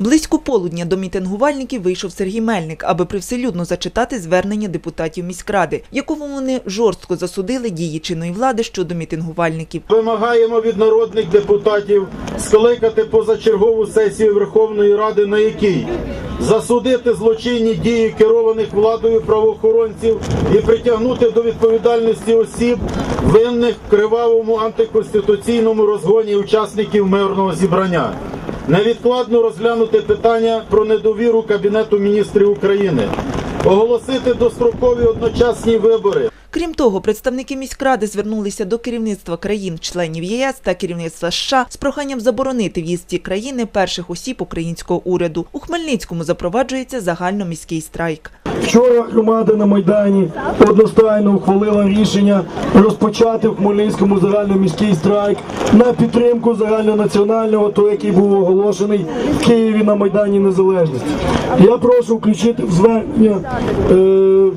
Близько полудня до мітингувальників вийшов Сергій Мельник, аби привселюдно зачитати звернення депутатів міськради, якому вони жорстко засудили дії чинної влади щодо мітингувальників. Вимагаємо від народних депутатів скликати позачергову сесію Верховної Ради, на якій засудити злочинні дії керованих владою правоохоронців і притягнути до відповідальності осіб, винних в кривавому антиконституційному розгоні учасників мирного зібрання. Невідкладно розглянути питання про недовіру Кабінету міністрів України, оголосити дострокові одночасні вибори. Крім того, представники міськради звернулися до керівництва країн-членів ЄС та керівництва США з проханням заборонити в'їзд ці країни перших осіб українського уряду. У Хмельницькому запроваджується загальноміський страйк. Вчора громада на Майдані одностайно ухвалила рішення розпочати в Хмельницькому загальноміський страйк на підтримку загальнонаціонального, той, який був оголошений в Києві на Майдані Незалежності. Я прошу включити в звернення е,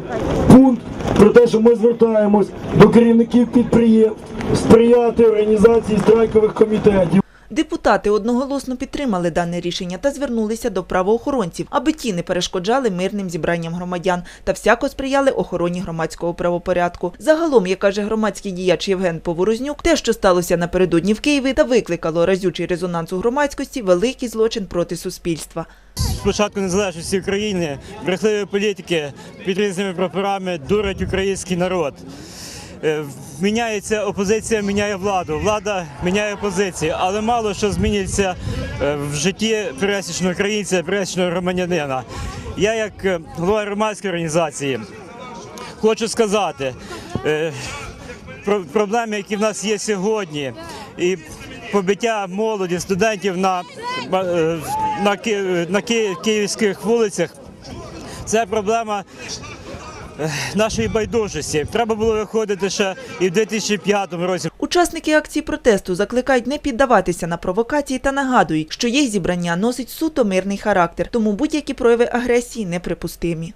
пункт про те, що ми звертаємось до керівників підприємств сприяти організації страйкових комітетів. Депутати одноголосно підтримали дане рішення та звернулися до правоохоронців, аби ті не перешкоджали мирним зібранням громадян та всяко сприяли охороні громадського правопорядку. Загалом, як каже громадський діяч Євген Поворознюк, те, що сталося напередодні в Києві, та викликало разючий резонанс у громадськості, великий злочин проти суспільства. Спочатку незалежності України брехливі політики під різними прапорами дурять український народ. Е, Міняється опозиція, міняє владу. Влада міняє опозицію, але мало що змінюється е, в житті пересічного українця, пересічного громадянина. Я, як е, голова громадської організації, хочу сказати, про проблеми, які в нас є сьогодні, і побиття молоді, студентів на, е, на, на київських вулицях, це проблема нашої байдужості. Треба було виходити ще і в 2005 році. Учасники акції протесту закликають не піддаватися на провокації та нагадують, що їх зібрання носить суто мирний характер, тому будь-які прояви агресії неприпустимі.